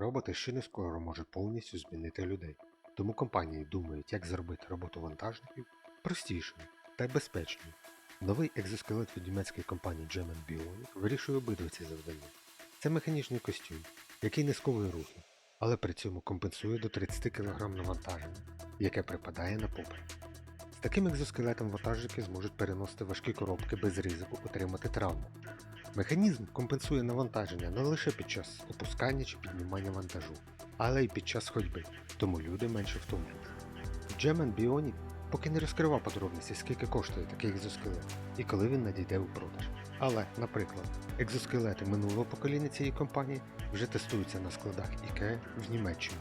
роботи ще не скоро можуть повністю змінити людей. Тому компанії думають, як зробити роботу вантажників простішою та безпечною. Новий екзоскелет від німецької компанії German Bionic вирішує обидва ці завдання. Це механічний костюм, який не сковує рухи, але при цьому компенсує до 30 кг навантаження, яке припадає на попри. Таким екзоскелетом вантажники зможуть переносити важкі коробки без ризику отримати травму. Механізм компенсує навантаження не лише під час опускання чи піднімання вантажу, але й під час ходьби, тому люди менше втомлюються. German Bionic поки не розкривав подробиці, скільки коштує такий екзоскелет і коли він надійде у продаж. Але, наприклад, екзоскелети минулого покоління цієї компанії вже тестуються на складах IKEA в Німеччині.